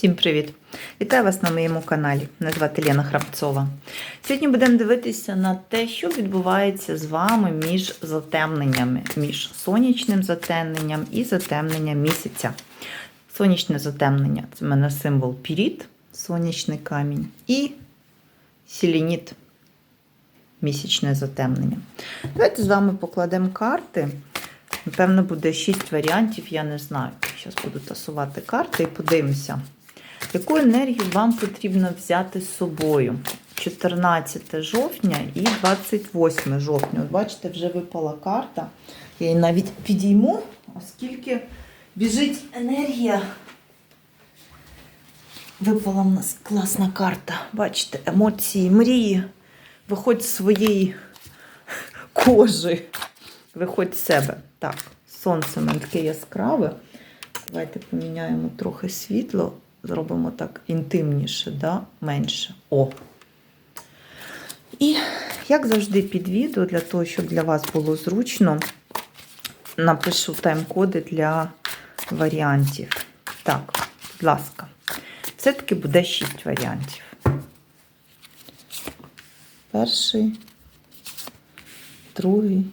Всім привіт! Вітаю вас на моєму каналі. Мене звати Лена Храмцова. Сьогодні будемо дивитися на те, що відбувається з вами між затемненнями, між сонячним затемненням і затемненням місяця. Сонячне затемнення це в мене символ піріт, сонячний камінь, і селеніт, місячне затемнення. Давайте з вами покладемо карти. Напевно, буде 6 варіантів, я не знаю. Зараз буду тасувати карти і подивимося, яку енергію вам потрібно взяти з собою. 14 жовтня і 28 жовтня. От бачите, вже випала карта. Я її навіть підійму, оскільки біжить енергія. Випала в нас класна карта. Бачите, емоції, мрії. Виходь з своєї кожи. Виходь з себе. Так, сонце мене таке яскраве. Давайте поміняємо трохи світло, зробимо так інтимніше, да? менше. О. І, як завжди, під відео, для того, щоб для вас було зручно, напишу тайм-коди для варіантів. Так, будь ласка, все-таки буде 6 варіантів. Перший, другий,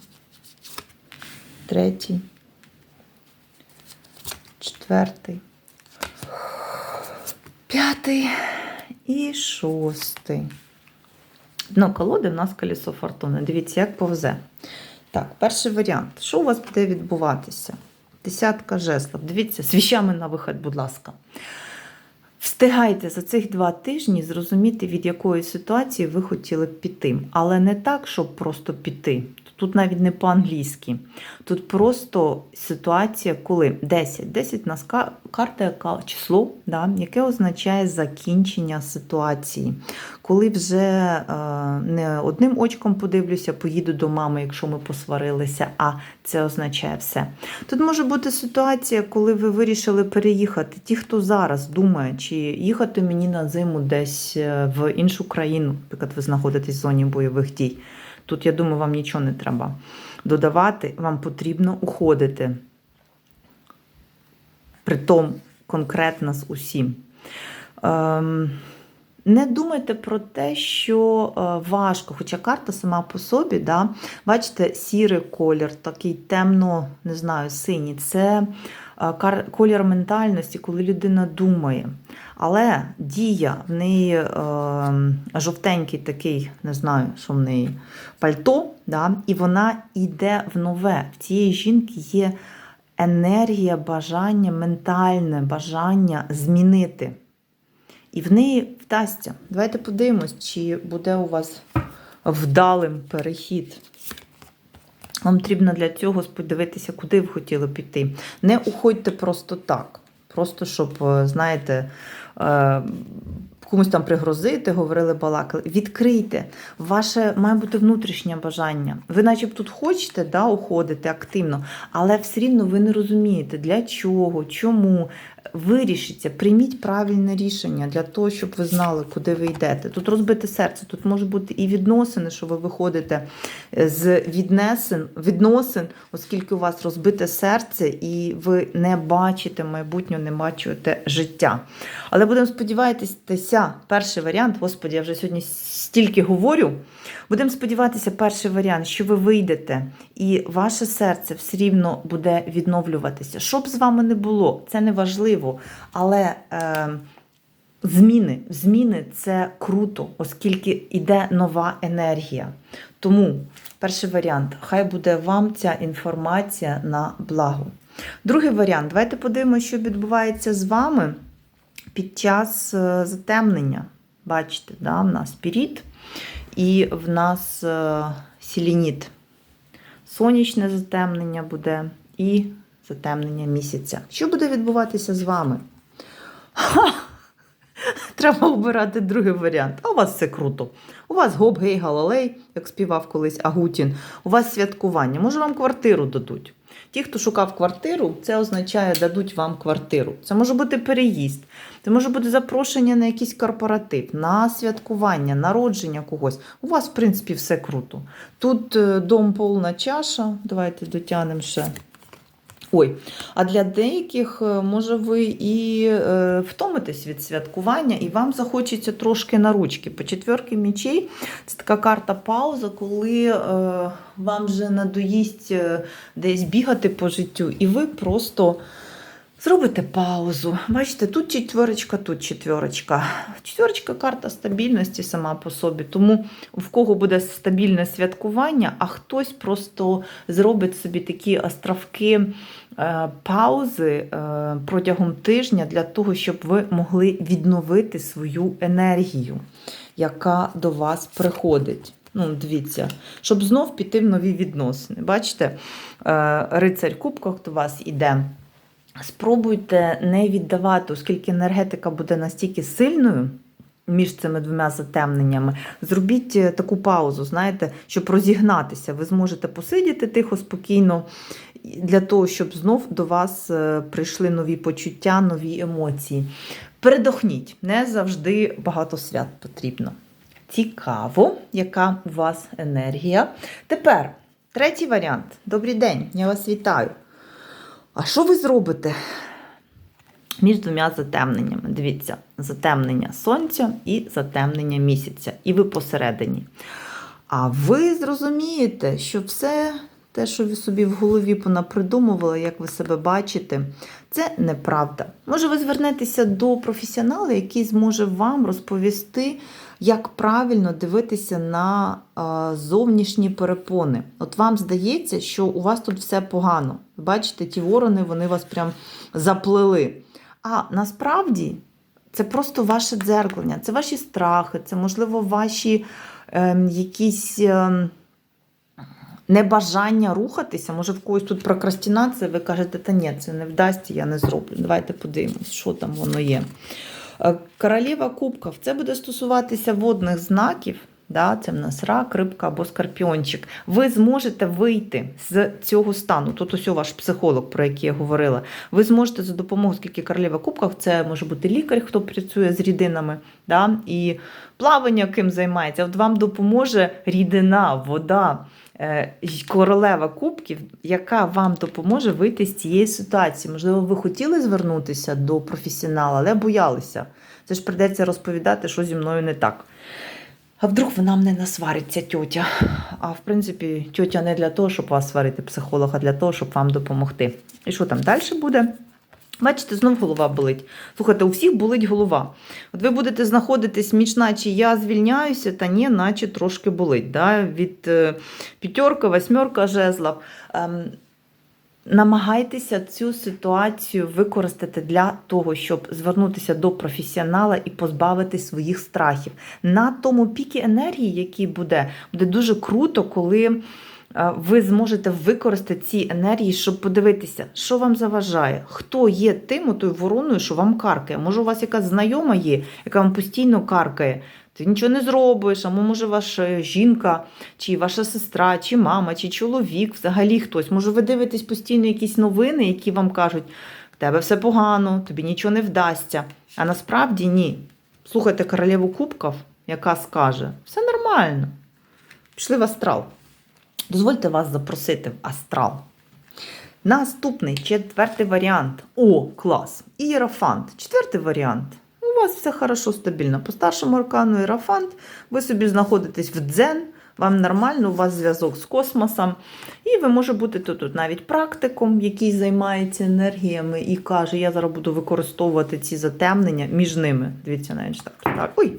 третій, четвертий, п'ятий і шостий. Дно колоди в нас колесо фортуни. Дивіться, як повзе. Так, перший варіант. Що у вас буде відбуватися? Десятка жезлов. Дивіться, з віщами на вихід, будь ласка. Встигайте за цих два тижні зрозуміти, від якої ситуації ви хотіли б піти. Але не так, щоб просто піти. Тут навіть не по-англійськи. Тут просто ситуація, коли 10. 10 у нас карта, яка число, да, яке означає закінчення ситуації. Коли вже е, не одним очком подивлюся, поїду до мами, якщо ми посварилися, а це означає все. Тут може бути ситуація, коли ви вирішили переїхати. Ті, хто зараз думає, чи їхати мені на зиму десь е, в іншу країну, наприклад, ви знаходитесь в зоні бойових дій. Тут, я думаю, вам нічого не треба додавати, вам потрібно уходити. Притом конкретно з усім. Ем, не думайте про те, що е, важко, хоча карта сама по собі, да, бачите, сірий колір, такий темно, не знаю, синій. Це е, колір ментальності, коли людина думає. Але дія в неї е, жовтенький такий, не знаю, неї пальто, да, і вона йде в нове. В цієї жінки є енергія, бажання, ментальне бажання змінити. І в неї вдасться. Давайте подивимось, чи буде у вас вдалим перехід. Вам потрібно для цього подивитися, куди ви хотіли піти. Не уходьте просто так. Просто щоб, е, знаєте, uh, комусь там пригрозити, говорили, балакали. Відкрийте. Ваше має бути внутрішнє бажання. Ви, начеб тут хочете да, уходити активно, але все рівно ви не розумієте, для чого, чому. Вирішіться, прийміть правильне рішення для того, щоб ви знали, куди ви йдете. Тут розбите серце, тут може бути і відносини, що ви виходите з віднесен, відносин, оскільки у вас розбите серце, і ви не бачите майбутнього, не бачите життя. Але будемо сподіватися, перший варіант, господі, я вже сьогодні стільки говорю. Будемо сподіватися, перший варіант, що ви вийдете, і ваше серце все рівно буде відновлюватися. Що б з вами не було, це не важливо. Але е, зміни, зміни це круто, оскільки йде нова енергія. Тому перший варіант, хай буде вам ця інформація на благо. Другий варіант, давайте подивимося, що відбувається з вами під час е, затемнення. Бачите, да, в нас піріт і в нас е, сіленіт. Сонячне затемнення буде і затемнення місяця. Що буде відбуватися з вами? Ха! Треба обирати другий варіант. А у вас все круто. У вас гоп, гей, галалей, як співав колись Агутін. У вас святкування. Може, вам квартиру дадуть. Ті, хто шукав квартиру, це означає, дадуть вам квартиру. Це може бути переїзд, це може бути запрошення на якийсь корпоратив, на святкування, народження когось. У вас, в принципі, все круто. Тут е, дом повна чаша. Давайте дотягнемо ще Ой, а для деяких, е, може, ви і е, втомитесь від святкування, і вам захочеться трошки на ручки. По четверки мічей це така карта пауза, коли е, вам вже надоїсть десь бігати по життю, і ви просто зробите паузу. Бачите, тут четверочка, тут четверочка. Четверочка карта стабільності сама по собі. Тому в кого буде стабільне святкування, а хтось просто зробить собі такі островки е, паузи е, протягом тижня для того, щоб ви могли відновити свою енергію, яка до вас приходить. Ну, дивіться, щоб знов піти в нові відносини. Бачите, е, рицарь кубках до вас іде. Спробуйте не віддавати, оскільки енергетика буде настільки сильною між цими двома затемненнями. Зробіть е, таку паузу, знаєте, щоб розігнатися. Ви зможете посидіти тихо, спокійно, для того, щоб знов до вас е, прийшли нові почуття, нові емоції. Передохніть, не завжди багато свят потрібно. Цікаво, яка у вас енергія. Тепер третій варіант. Добрий день, я вас вітаю. А що ви зробите між двома затемненнями? Дивіться, затемнення сонця і затемнення місяця. І ви посередині. А ви зрозумієте, що все те, що ви собі в голові понапридумували, як ви себе бачите, це неправда. Може, ви звернетеся до професіонала, який зможе вам розповісти, як правильно дивитися на зовнішні перепони. От вам здається, що у вас тут все погано. Бачите, ті ворони вони вас прям заплели. А насправді це просто ваше дзеркалення, це ваші страхи, це, можливо, ваші ем, якісь. Ем, Небажання рухатися, може в когось тут прокрастинація, ви кажете, та ні, це не вдасться, я не зроблю. Давайте подивимось, що там воно є. Е, Королева кубків це буде стосуватися водних знаків. Да, це в нас рак, рибка або скорпіончик. Ви зможете вийти з цього стану. Тут ось ваш психолог, про який я говорила. Ви зможете за допомогою, скільки королева кубків, це може бути лікар, хто працює з рідинами, да, і плавання ким займається. От вам допоможе рідина, вода. Е, Королева кубків, яка вам допоможе вийти з цієї ситуації. Можливо, ви хотіли звернутися до професіонала, але боялися. Це ж придеться розповідати, що зі мною не так. А вдруг вона мене насвариться тьотя. А в принципі, тьотя не для того, щоб вас сварити психолог, а для того, щоб вам допомогти. І що там далі буде? Бачите, знов голова болить. Слухайте, у всіх болить голова. От ви будете знаходитись між наче я звільняюся, та ні, наче трошки болить. Да? Від е, п'ятерка, восьмерка жезлов. Ем, намагайтеся цю ситуацію використати для того, щоб звернутися до професіонала і позбавити своїх страхів. На тому пікі енергії, який буде, буде дуже круто, коли ви зможете використати ці енергії, щоб подивитися, що вам заважає, хто є тим тою вороною, що вам каркає. Може, у вас якась знайома є, яка вам постійно каркає. Ти нічого не зробиш, а може ваша жінка, чи ваша сестра, чи мама, чи чоловік, взагалі хтось. Може, ви дивитесь постійно якісь новини, які вам кажуть, в тебе все погано, тобі нічого не вдасться. А насправді ні. Слухайте королеву кубків, яка скаже, все нормально. Пішли в астрал. Дозвольте вас запросити в астрал. Наступний четвертий варіант. О, клас! Ієрофант. Четвертий варіант. У вас все хорошо, стабільно. По старшому аркану іерофант, ви собі знаходитесь в дзен, вам нормально, у вас зв'язок з космосом. І ви може бути тут, тут навіть практиком, який займається енергіями і каже, я зараз буду використовувати ці затемнення між ними. Дивіться, навіть так. так. Ой,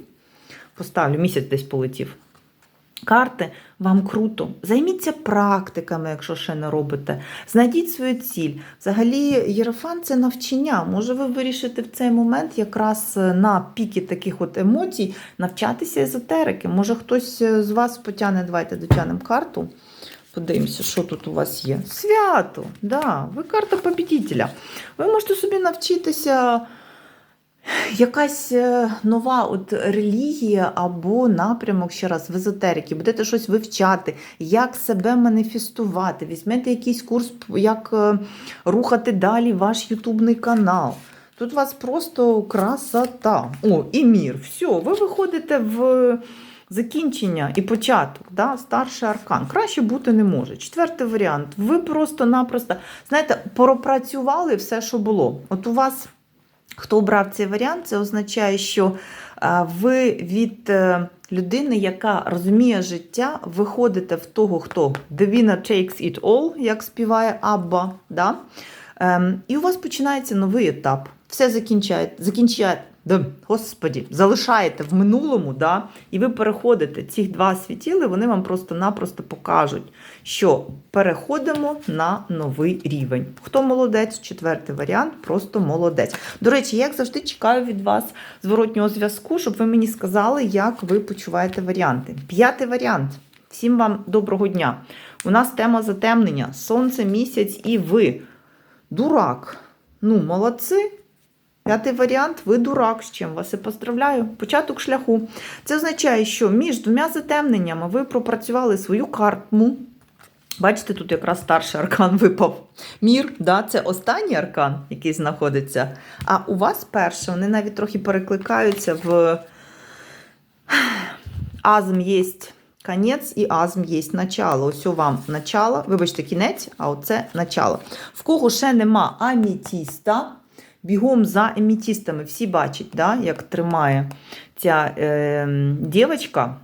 поставлю, місяць десь полетів. Карти вам круто. Займіться практиками, якщо ще не робите. Знайдіть свою ціль. Взагалі, єрофан це навчання. Може, ви вирішите в цей момент якраз на піки таких от емоцій навчатися езотерики. Може, хтось з вас потягне, давайте дотягнемо карту. Подивимося, що тут у вас є. Свято! Да, ви карта побідітеля. Ви можете собі навчитися якась е, нова от релігія або напрямок ще раз в езотерики, будете щось вивчати, як себе маніфестувати, візьмете якийсь курс, як е, рухати далі ваш ютубний канал. Тут у вас просто красота. О, і мір. Все, ви виходите в закінчення і початок, да? старший аркан. Краще бути не може. Четвертий варіант. Ви просто-напросто, знаєте, пропрацювали все, що було. От у вас, хто обрав цей варіант, це означає, що е, ви від е, людини, яка розуміє життя, виходите в того, хто The winner takes it all, як співає Абба. Да? Ем, і у вас починається новий етап. Все закінчає, закінчає, да, господі, залишаєте в минулому, да, і ви переходите. Ці два світіли, вони вам просто-напросто покажуть, що переходимо на новий рівень. Хто молодець, четвертий варіант, просто молодець. До речі, я, як завжди, чекаю від вас зворотнього зв'язку, щоб ви мені сказали, як ви почуваєте варіанти. П'ятий варіант. Всім вам доброго дня. У нас тема затемнення: сонце, місяць і ви. Дурак. Ну, молодці. П'ятий варіант, ви дурак, з чим вас і поздравляю. Початок шляху. Це означає, що між двома затемненнями ви пропрацювали свою картму. Бачите, тут якраз старший аркан випав. Мір, да, це останній аркан, який знаходиться. А у вас перший, вони навіть трохи перекликаються в азм є конець і азм є начало. Ось у вам начало, вибачте, кінець, а оце начало. В кого ще нема амітіста, бігом за амітістами. Всі бачать, да, як тримає ця е, дівчинка,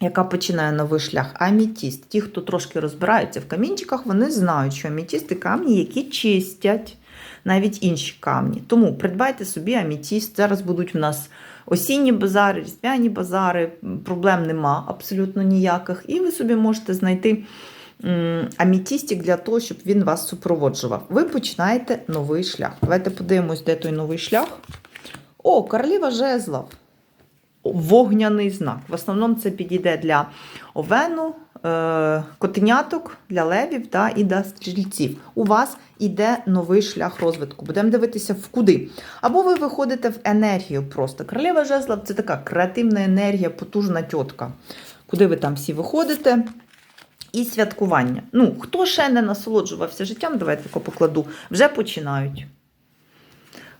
яка починає новий шлях. Амітіст. Ті, хто трошки розбираються в камінчиках, вони знають, що амітісти камні, які чистять навіть інші камні. Тому придбайте собі амітіст. Зараз будуть у нас осінні базари, різдвяні базари, проблем нема абсолютно ніяких. І ви собі можете знайти м, амітістик для того, щоб він вас супроводжував. Ви починаєте новий шлях. Давайте подивимось, де той новий шлях. О, королева жезлов. Вогняний знак. В основному це підійде для овену, е, котеняток, для левів та і для стрільців. У вас іде новий шлях розвитку. Будемо дивитися в куди. Або ви виходите в енергію просто. Королева жезлов це така креативна енергія, потужна тітка. Куди ви там всі виходите? І святкування. Ну, хто ще не насолоджувався життям, давайте покладу, вже починають.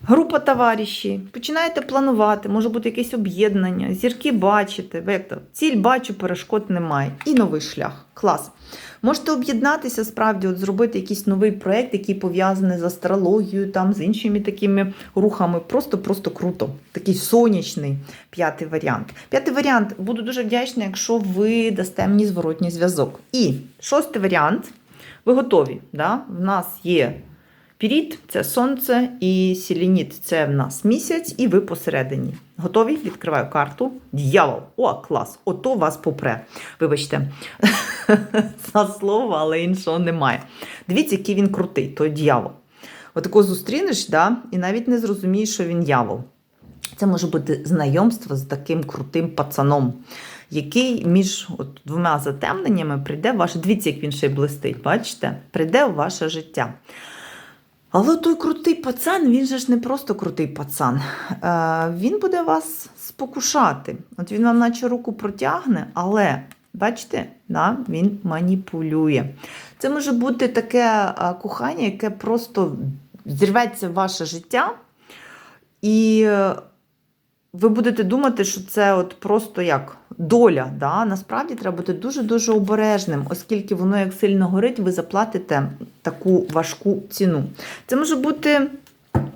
Група товариші, починаєте планувати, може бути якесь об'єднання, зірки бачите, вектор. Ціль бачу, перешкод немає. І новий шлях. Клас. Можете об'єднатися, справді, от зробити якийсь новий проєкт, який пов'язаний з астрологією, там, з іншими такими рухами. Просто-просто круто. Такий сонячний п'ятий варіант. П'ятий варіант. Буду дуже вдячна, якщо ви дасте мені зворотній зв'язок. І шостий варіант. Ви готові. Да? В нас є Піріт це сонце і селеніт це в нас місяць, і ви посередині. Готові? Відкриваю карту. Д'явол. О, клас! Ото вас попре. Вибачте, за слово, але іншого немає. Дивіться, який він крутий, той д'явол. Отако зустрінеш, да, і навіть не зрозумієш, що він д'явол. Це може бути знайомство з таким крутим пацаном, який між от двома затемненнями прийде в ваше. Дивіться, як він ще й блистить, бачите? Прийде у ваше життя. Але той крутий пацан, він же ж не просто крутий пацан. Е, він буде вас спокушати. От він вам наче руку протягне, але, бачите, да, він маніпулює. Це може бути таке е, кохання, яке просто зірветься в ваше життя, і е, ви будете думати, що це от просто як доля. Да? Насправді треба бути дуже-дуже обережним, оскільки воно як сильно горить, ви заплатите таку важку ціну. Це може бути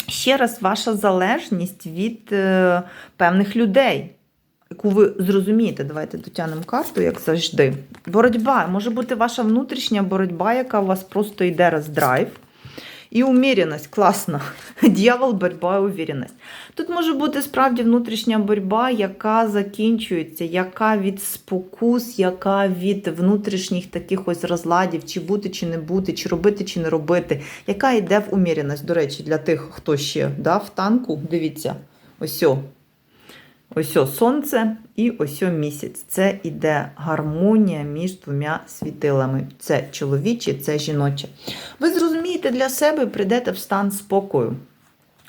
ще раз ваша залежність від е, певних людей. Яку ви зрозумієте, давайте дотягнемо карту, як завжди. Боротьба може бути ваша внутрішня боротьба, яка у вас просто йде роздрайв. І уміряність, класно. Дьявол, боротьба, увіреність. Тут може бути справді внутрішня боротьба, яка закінчується, яка від спокус, яка від внутрішніх таких ось розладів, чи бути, чи не бути, чи робити, чи не робити, яка йде в уміреність. До речі, для тих, хто ще да, в танку, дивіться, ось. о. Ось сонце і ось місяць. Це іде гармонія між двома світилами. Це чоловіче, це жіноче. Ви зрозумієте для себе і прийдете в стан спокою.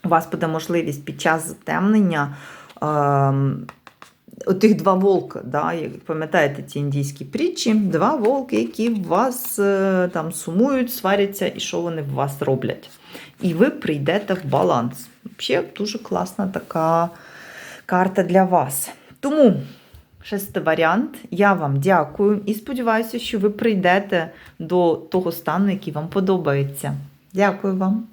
У вас буде можливість під час затемнення. Ем, Отих два волка, да, пам'ятаєте ці індійські притчі, два волки, які в вас е, там сумують, сваряться і що вони в вас роблять. І ви прийдете в баланс. Взагалі дуже класна така карта для вас. Тому шестий варіант. Я вам дякую і сподіваюся, що ви прийдете до того стану, який вам подобається. Дякую вам.